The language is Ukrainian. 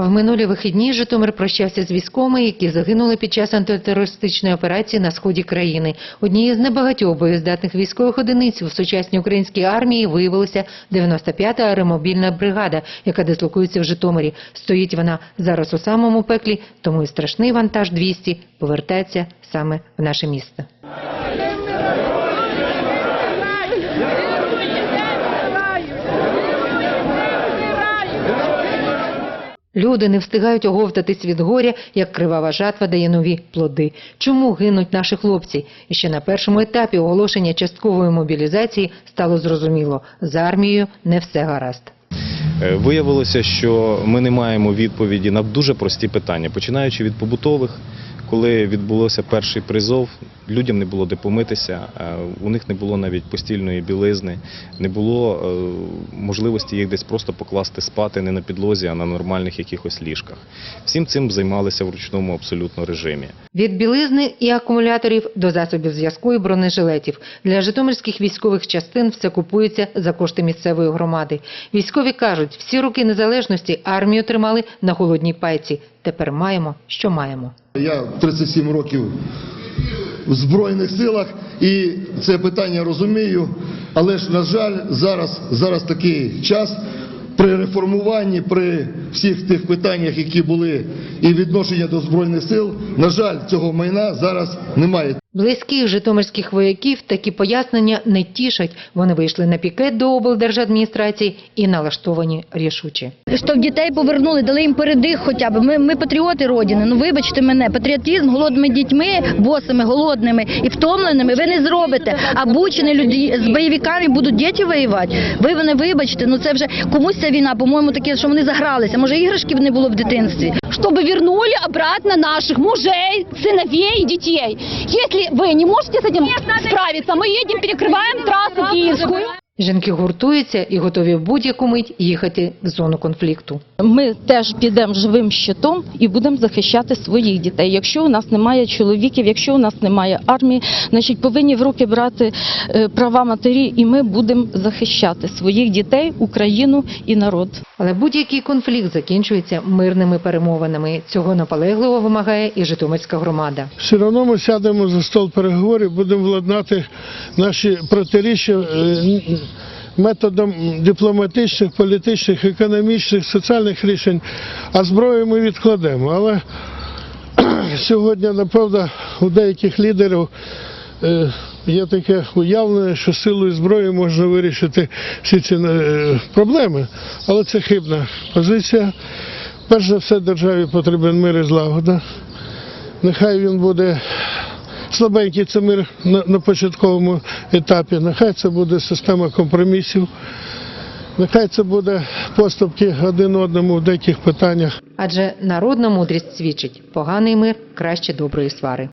В минулі вихідні Житомир прощався з військовими, які загинули під час антитерористичної операції на сході країни. Однією з небагатьох боєздатних військових одиниць у сучасній українській армії виявилася 95-та аеромобільна бригада, яка дислокується в Житомирі. Стоїть вона зараз у самому пеклі, тому і страшний вантаж 200 повертається саме в наше місто. Люди не встигають оговтатись від горя, як кривава жатва дає нові плоди. Чому гинуть наші хлопці? І ще на першому етапі оголошення часткової мобілізації стало зрозуміло – з армією не все гаразд. Е, Виявилося, що ми не маємо відповіді на дуже прості питання, починаючи від побутових, коли відбулося перший призов, людям не було де помитися, е, у них не було навіть постільної білизни, не було е, можливості їх десь просто покласти спати не на підлозі, а на нормальних якихось ліжках. Всім цим займалися в ручному абсолютно режимі. Від білизни і акумуляторів до засобів зв'язку і бронежилетів. Для житомирських військових частин все купується за кошти місцевої громади. Військові кажуть, всі роки незалежності армію тримали на холодній пайці. Тепер маємо, що маємо. Я 37 років в Збройних силах і це питання розумію, але ж, на жаль, зараз, зараз такий час при реформуванні, при всіх тих питаннях, які були і відношення до Збройних сил, на жаль, цього майна зараз немає. Близьких житомирських вояків такі пояснення не тішать. Вони вийшли на пікет до облдержадміністрації і налаштовані рішуче. Щоб дітей повернули, дали їм передих хоча б. Ми, ми патріоти Родини. Ну вибачте мене, патріотизм голодними дітьми, босими, голодними і втомленими ви не зробите. А бучені люди з бойовиками будуть діти воювати. Ви мене вибачте, ну це вже комусь ця війна, по-моєму, таке, що вони загралися. Може, іграшків не було в дитинстві. чтобы вернули обратно наших мужей, сыновей и детей. Если вы не можете с этим справиться, мы едем, перекрываем трассу киевскую. Жінки гуртуються і готові в будь-яку мить їхати в зону конфлікту. Ми теж підемо живим щитом і будемо захищати своїх дітей. Якщо у нас немає чоловіків, якщо у нас немає армії, значить повинні в руки брати е, права матері, і ми будемо захищати своїх дітей, Україну і народ. Але будь-який конфлікт закінчується мирними перемовинами. Цього наполегливо вимагає і Житомирська громада. Все одно ми сядемо за стол переговорів, будемо владнати наші протиріччя е, методом дипломатичних, політичних, економічних, соціальних рішень, а зброю ми відкладемо. Але сьогодні, напевно, у деяких лідерів е, є таке уявлення, що силою зброї можна вирішити всі ці е, проблеми. Але це хибна позиція. Перш за все, державі потрібен мир і злагода. Нехай він буде слабенький це мир на, початковому етапі. Нехай це буде система компромісів. Нехай це буде поступки один одному в деяких питаннях. Адже народна мудрість свідчить – поганий мир краще доброї свари.